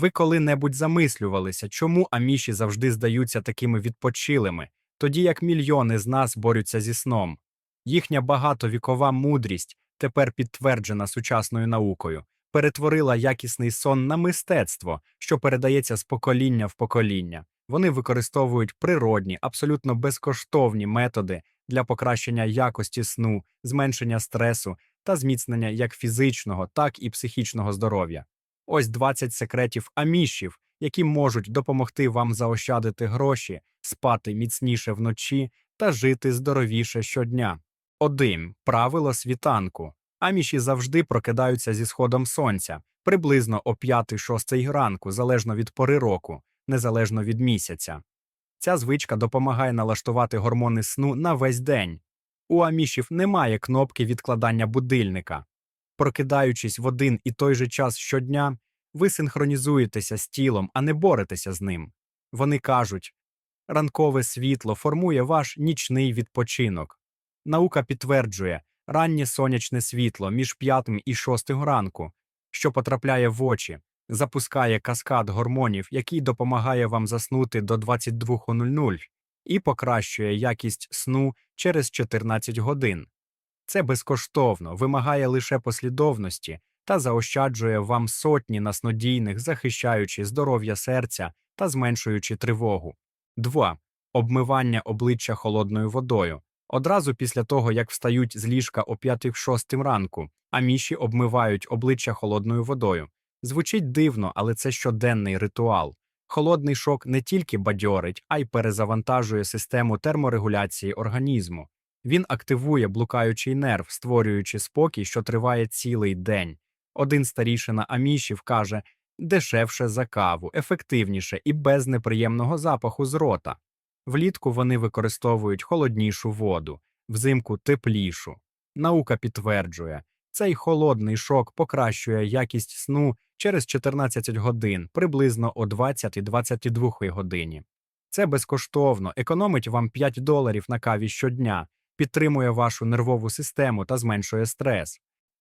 Ви коли-небудь замислювалися, чому аміші завжди здаються такими відпочилими, тоді як мільйони з нас борються зі сном? Їхня багатовікова мудрість, тепер підтверджена сучасною наукою, перетворила якісний сон на мистецтво, що передається з покоління в покоління. Вони використовують природні, абсолютно безкоштовні методи для покращення якості сну, зменшення стресу та зміцнення як фізичного, так і психічного здоров'я. Ось 20 секретів амішів, які можуть допомогти вам заощадити гроші, спати міцніше вночі та жити здоровіше щодня. 1. Правило світанку. Аміші завжди прокидаються зі сходом сонця, приблизно о 5-6 ранку, залежно від пори року, незалежно від місяця. Ця звичка допомагає налаштувати гормони сну на весь день. У амішів немає кнопки відкладання будильника. Прокидаючись в один і той же час щодня, ви синхронізуєтеся з тілом, а не боретеся з ним. Вони кажуть ранкове світло формує ваш нічний відпочинок. Наука підтверджує раннє сонячне світло між 5 і 6 ранку, що потрапляє в очі, запускає каскад гормонів, який допомагає вам заснути до 22.00 і покращує якість сну через 14 годин. Це безкоштовно, вимагає лише послідовності та заощаджує вам сотні на снодійних, захищаючи здоров'я серця та зменшуючи тривогу. 2. Обмивання обличчя холодною водою. Одразу після того, як встають з ліжка о 5-6 ранку, аміші обмивають обличчя холодною водою. Звучить дивно, але це щоденний ритуал. Холодний шок не тільки бадьорить, а й перезавантажує систему терморегуляції організму. Він активує блукаючий нерв, створюючи спокій, що триває цілий день. Один старішина амішів каже дешевше за каву, ефективніше і без неприємного запаху з рота. Влітку вони використовують холоднішу воду, взимку теплішу. Наука підтверджує, цей холодний шок покращує якість сну через 14 годин, приблизно о 20-22 годині. Це безкоштовно, економить вам 5 доларів на каві щодня, підтримує вашу нервову систему та зменшує стрес.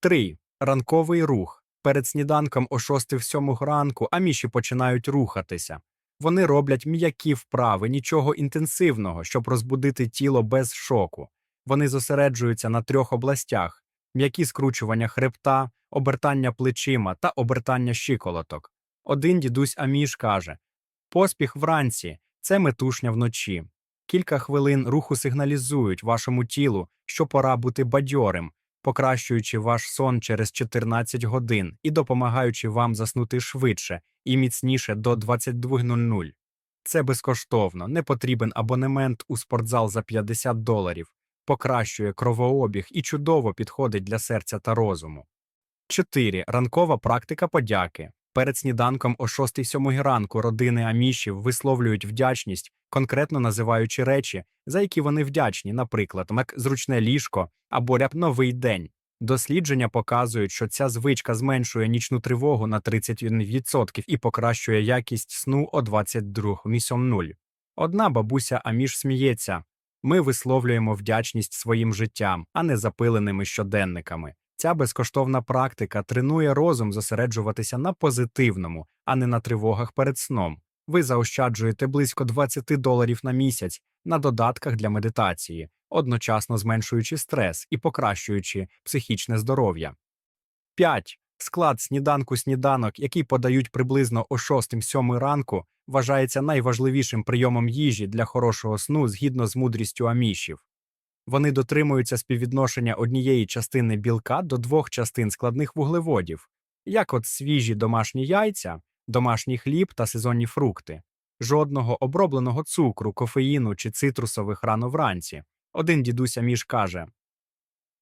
3. Ранковий рух. Перед сніданком о 6-7 ранку аміші починають рухатися. Вони роблять м'які вправи, нічого інтенсивного, щоб розбудити тіло без шоку. Вони зосереджуються на трьох областях: м'які скручування хребта, обертання плечима та обертання щиколоток. Один дідусь Аміш каже: Поспіх вранці це метушня вночі. Кілька хвилин руху сигналізують вашому тілу, що пора бути бадьорим, покращуючи ваш сон через 14 годин і допомагаючи вам заснути швидше і міцніше до 22.00. Це безкоштовно, не потрібен абонемент у спортзал за 50 доларів, покращує кровообіг і чудово підходить для серця та розуму. 4. Ранкова практика подяки. Перед сніданком о 6-7 ранку родини амішів висловлюють вдячність, конкретно називаючи речі, за які вони вдячні, наприклад, мек зручне ліжко або ряд новий день. Дослідження показують, що ця звичка зменшує нічну тривогу на 31% і покращує якість сну о 22.00. Одна бабуся Аміш сміється ми висловлюємо вдячність своїм життям, а не запиленими щоденниками. Ця безкоштовна практика тренує розум зосереджуватися на позитивному, а не на тривогах перед сном. Ви заощаджуєте близько 20 доларів на місяць на додатках для медитації, одночасно зменшуючи стрес і покращуючи психічне здоров'я. 5. Склад сніданку сніданок, який подають приблизно о 6-7 ранку, вважається найважливішим прийомом їжі для хорошого сну згідно з мудрістю амішів. Вони дотримуються співвідношення однієї частини білка до двох частин складних вуглеводів, як от свіжі домашні яйця, домашній хліб та сезонні фрукти, жодного обробленого цукру, кофеїну чи цитрусових рано вранці. Один дідусь Аміш каже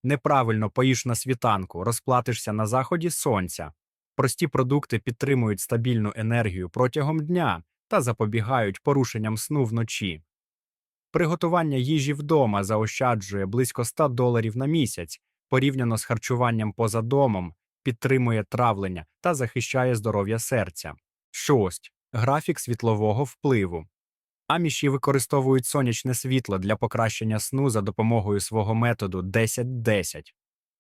Неправильно поїш на світанку, розплатишся на заході сонця. Прості продукти підтримують стабільну енергію протягом дня та запобігають порушенням сну вночі. Приготування їжі вдома заощаджує близько 100 доларів на місяць, порівняно з харчуванням поза домом, підтримує травлення та захищає здоров'я серця. 6. Графік світлового впливу. Аміші використовують сонячне світло для покращення сну за допомогою свого методу 10-10.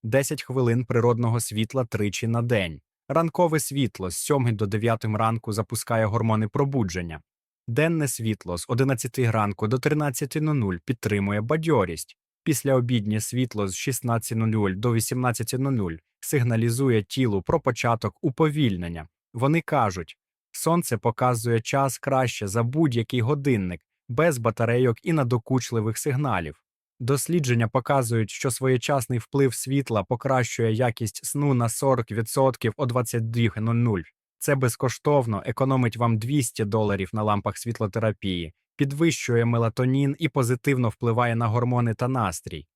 10 хвилин природного світла тричі на день. Ранкове світло з 7 до 9 ранку запускає гормони пробудження. Денне світло з 11 ранку до 13.00 підтримує бадьорість. Післяобіднє світло з 16.00 до 18.00 сигналізує тілу про початок уповільнення. Вони кажуть, сонце показує час краще за будь-який годинник, без батарейок і надокучливих сигналів. Дослідження показують, що своєчасний вплив світла покращує якість сну на 40% о 22.00. Це безкоштовно економить вам 200 доларів на лампах світлотерапії, підвищує мелатонін і позитивно впливає на гормони та настрій.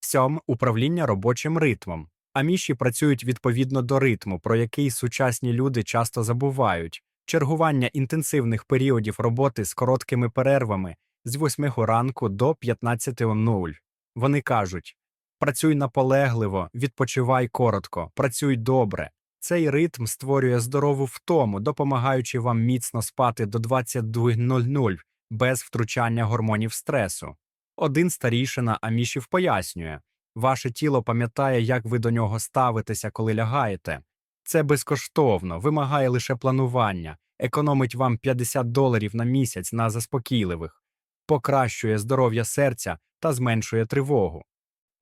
Сьом управління робочим ритмом. Аміші працюють відповідно до ритму, про який сучасні люди часто забувають. Чергування інтенсивних періодів роботи з короткими перервами з 8 ранку до 15.00. Вони кажуть: працюй наполегливо, відпочивай коротко, працюй добре. Цей ритм створює здорову втому, допомагаючи вам міцно спати до 22.00 без втручання гормонів стресу. Один старішина Амішів пояснює: ваше тіло пам'ятає, як ви до нього ставитеся, коли лягаєте. Це безкоштовно, вимагає лише планування, економить вам 50 доларів на місяць на заспокійливих, покращує здоров'я серця та зменшує тривогу.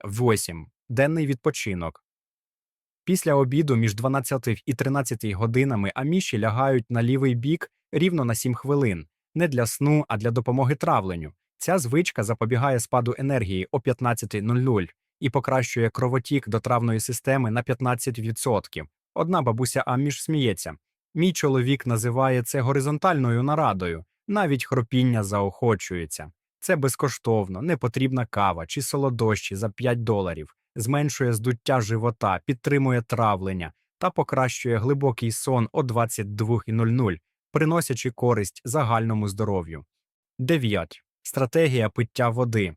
8. Денний відпочинок. Після обіду між 12 і 13 годинами аміші лягають на лівий бік рівно на 7 хвилин, не для сну, а для допомоги травленню. Ця звичка запобігає спаду енергії о 15.00 і покращує кровотік до травної системи на 15%. Одна бабуся Аміш сміється. Мій чоловік називає це горизонтальною нарадою, навіть хропіння заохочується. Це безкоштовно, не потрібна кава чи солодощі за 5 доларів, зменшує здуття живота, підтримує травлення та покращує глибокий сон о 22.00, приносячи користь загальному здоров'ю. 9. Стратегія пиття води.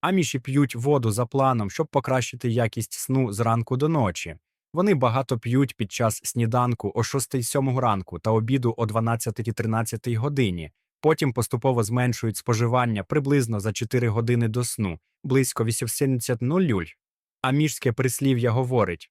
Аміші п'ють воду за планом, щоб покращити якість сну зранку до ночі. Вони багато п'ють під час сніданку о 6-7 ранку та обіду о 12-13 годині. Потім поступово зменшують споживання приблизно за 4 години до сну, близько 18.00. Амішське прислів'я говорить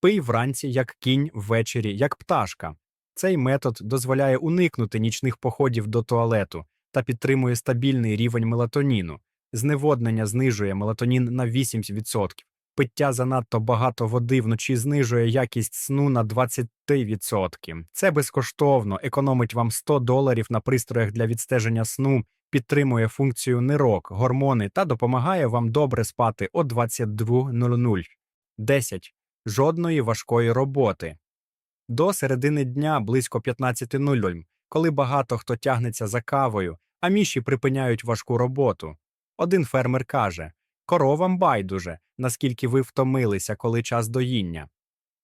пий вранці, як кінь, ввечері, як пташка. Цей метод дозволяє уникнути нічних походів до туалету та підтримує стабільний рівень мелатоніну. Зневоднення знижує мелатонін на 8%. Пиття занадто багато води вночі знижує якість сну на 20%. Це безкоштовно, економить вам 100 доларів на пристроях для відстеження сну, підтримує функцію нирок, гормони та допомагає вам добре спати о 22.00. 10. Жодної важкої роботи. До середини дня близько 15.00, коли багато хто тягнеться за кавою, а міші припиняють важку роботу. Один фермер каже коровам байдуже, наскільки ви втомилися, коли час доїння.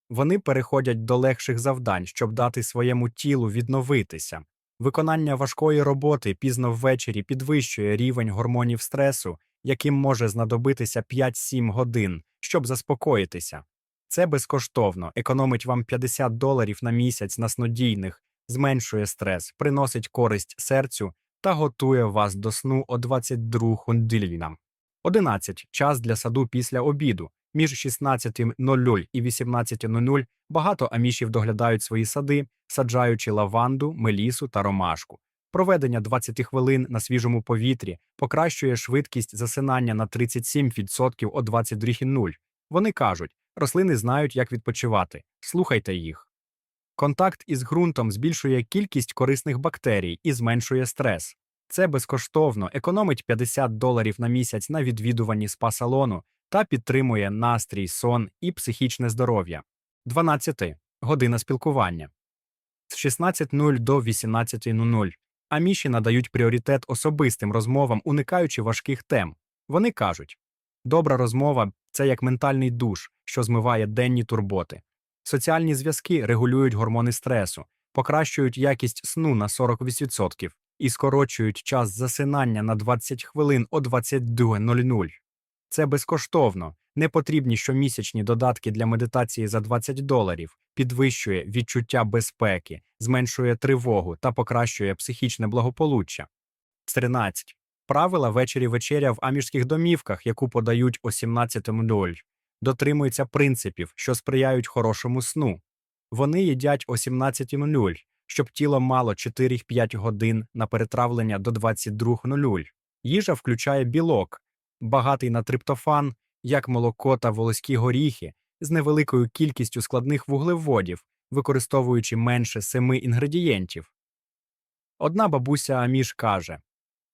Вони переходять до легших завдань, щоб дати своєму тілу відновитися. Виконання важкої роботи пізно ввечері підвищує рівень гормонів стресу, яким може знадобитися 5-7 годин, щоб заспокоїтися. Це безкоштовно, економить вам 50 доларів на місяць на снодійних, зменшує стрес, приносить користь серцю та готує вас до сну о 22 годинам. 11. Час для саду після обіду. Між 16.00 і 18.00 багато амішів доглядають свої сади, саджаючи лаванду, мелісу та ромашку. Проведення 20 хвилин на свіжому повітрі покращує швидкість засинання на 37% о 22.00. Вони кажуть, рослини знають, як відпочивати. Слухайте їх. Контакт із ґрунтом збільшує кількість корисних бактерій і зменшує стрес. Це безкоштовно, економить 50 доларів на місяць на відвідуванні спа-салону та підтримує настрій, сон і психічне здоров'я. 12. Година спілкування. З 16.00 до 18.00 аміші надають пріоритет особистим розмовам, уникаючи важких тем. Вони кажуть добра розмова це як ментальний душ, що змиває денні турботи. Соціальні зв'язки регулюють гормони стресу, покращують якість сну на 40% і скорочують час засинання на 20 хвилин о 22.00. Це безкоштовно, не потрібні щомісячні додатки для медитації за 20 доларів, підвищує відчуття безпеки, зменшує тривогу та покращує психічне благополуччя. 13. Правила вечері вечеря в амірських домівках, яку подають о 17.00. Дотримуються принципів, що сприяють хорошому сну. Вони їдять о 17.00, щоб тіло мало 4-5 годин на перетравлення до 22.00. Їжа включає білок, багатий на триптофан, як молоко та волоські горіхи, з невеликою кількістю складних вуглеводів, використовуючи менше семи інгредієнтів. Одна бабуся Аміш каже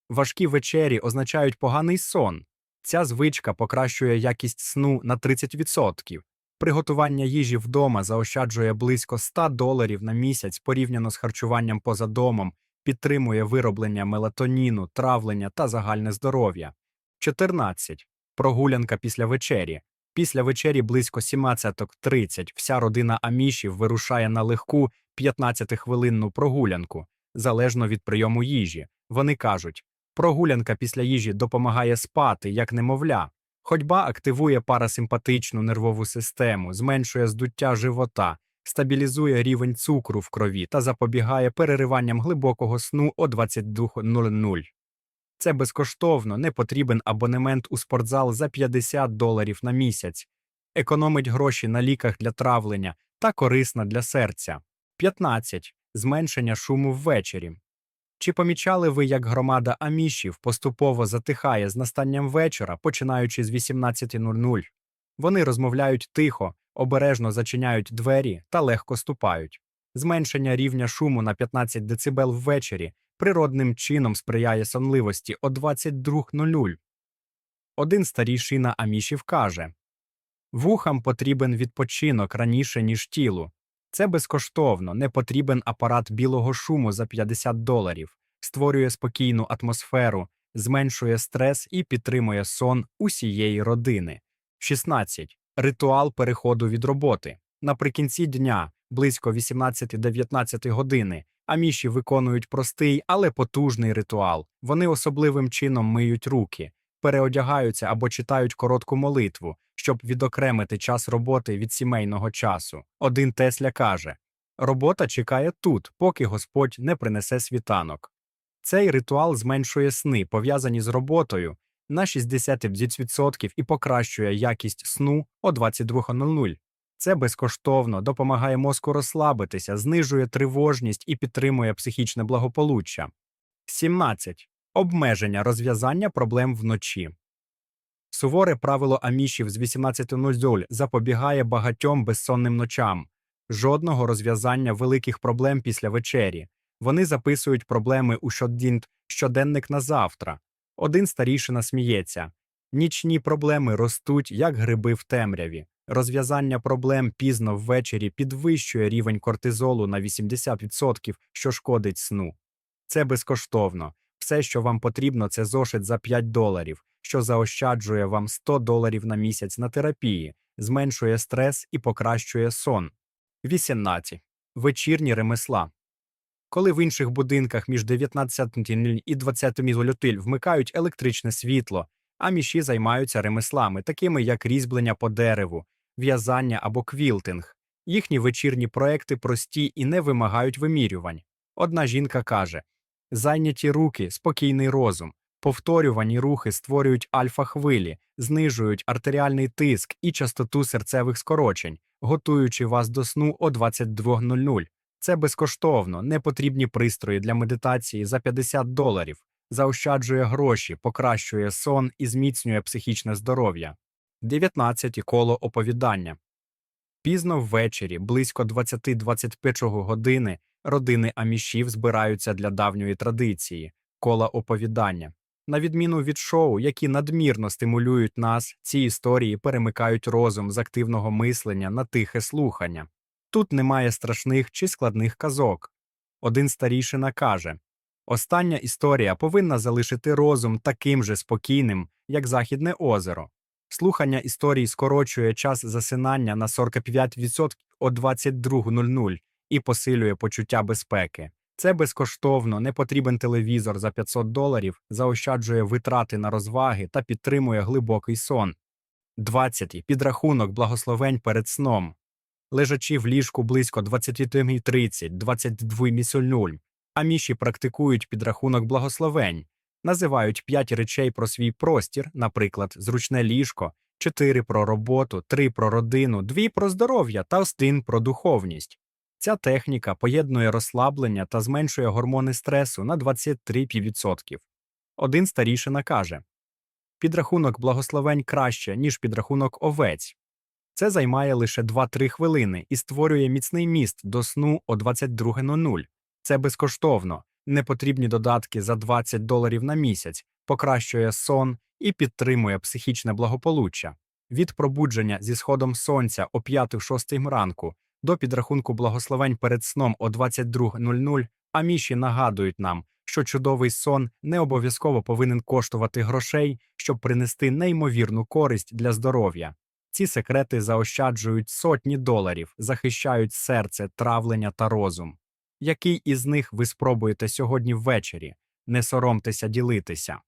важкі вечері означають поганий сон. Ця звичка покращує якість сну на 30%. Приготування їжі вдома заощаджує близько 100 доларів на місяць порівняно з харчуванням поза домом, підтримує вироблення мелатоніну, травлення та загальне здоров'я. 14. Прогулянка після вечері. Після вечері близько 17.30 вся родина Амішів вирушає на легку 15-хвилинну прогулянку, залежно від прийому їжі. Вони кажуть, прогулянка після їжі допомагає спати, як немовля. Ходьба активує парасимпатичну нервову систему, зменшує здуття живота, стабілізує рівень цукру в крові та запобігає перериванням глибокого сну о 22.00. Це безкоштовно, не потрібен абонемент у спортзал за 50 доларів на місяць, економить гроші на ліках для травлення та корисна для серця. 15. Зменшення шуму ввечері. Чи помічали ви, як громада амішів поступово затихає з настанням вечора, починаючи з 18.00? Вони розмовляють тихо, обережно зачиняють двері та легко ступають. Зменшення рівня шуму на 15 дБ ввечері природним чином сприяє сонливості о 22.00. Один старіший на амішів каже Вухам потрібен відпочинок раніше, ніж тілу. Це безкоштовно, не потрібен апарат білого шуму за 50 доларів, створює спокійну атмосферу, зменшує стрес і підтримує сон усієї родини. 16. Ритуал переходу від роботи. Наприкінці дня, близько 18-19 години, аміші виконують простий, але потужний ритуал. Вони особливим чином миють руки, переодягаються або читають коротку молитву, щоб відокремити час роботи від сімейного часу. Один Тесля каже робота чекає тут, поки Господь не принесе світанок. Цей ритуал зменшує сни, пов'язані з роботою, на 60% і покращує якість сну о 22.00. Це безкоштовно допомагає мозку розслабитися, знижує тривожність і підтримує психічне благополуччя. 17. Обмеження розв'язання проблем вночі. Суворе правило амішів з 18.00 запобігає багатьом безсонним ночам, жодного розв'язання великих проблем після вечері. Вони записують проблеми у щодін- щоденник на завтра. Один старішина сміється. Нічні проблеми ростуть, як гриби в темряві. Розв'язання проблем пізно ввечері підвищує рівень кортизолу на 80%, що шкодить сну. Це безкоштовно. Все, що вам потрібно, це зошит за 5 доларів, що заощаджує вам 100 доларів на місяць на терапії, зменшує стрес і покращує сон. 18. Вечірні ремесла. Коли в інших будинках між 19 і 20 лютиль вмикають електричне світло, а міші займаються ремеслами, такими як різьблення по дереву, в'язання або квілтинг. Їхні вечірні проекти прості і не вимагають вимірювань. Одна жінка каже зайняті руки, спокійний розум, повторювані рухи створюють альфа-хвилі, знижують артеріальний тиск і частоту серцевих скорочень, готуючи вас до сну о 22.00. Це безкоштовно, не потрібні пристрої для медитації за 50 доларів, заощаджує гроші, покращує сон і зміцнює психічне здоров'я. 19. коло оповідання. Пізно ввечері, близько 20-21 години, родини амішів збираються для давньої традиції кола оповідання. На відміну від шоу, які надмірно стимулюють нас, ці історії перемикають розум з активного мислення на тихе слухання. Тут немає страшних чи складних казок. Один старішина каже Остання історія повинна залишити розум таким же спокійним, як Західне озеро. Слухання історій скорочує час засинання на 45% о 22.00 і посилює почуття безпеки. Це безкоштовно, не потрібен телевізор за 500 доларів, заощаджує витрати на розваги та підтримує глибокий сон. 20. Підрахунок благословень перед сном. Лежачи в ліжку близько 23.30-22.00, аміші практикують підрахунок благословень, називають 5 речей про свій простір, наприклад, зручне ліжко, 4 про роботу, 3 про родину, 2 про здоров'я та 1 про духовність. Ця техніка поєднує розслаблення та зменшує гормони стресу на 23%. Один старішина каже: підрахунок благословень краще, ніж підрахунок овець. Це займає лише 2-3 хвилини і створює міцний міст до сну о 22.00. Це безкоштовно, не потрібні додатки за 20 доларів на місяць, покращує сон і підтримує психічне благополуччя. Від пробудження зі сходом сонця о 5-6 ранку до підрахунку благословень перед сном о 22.00 аміші нагадують нам, що чудовий сон не обов'язково повинен коштувати грошей, щоб принести неймовірну користь для здоров'я. Ці секрети заощаджують сотні доларів, захищають серце, травлення та розум. Який із них ви спробуєте сьогодні ввечері? Не соромтеся ділитися.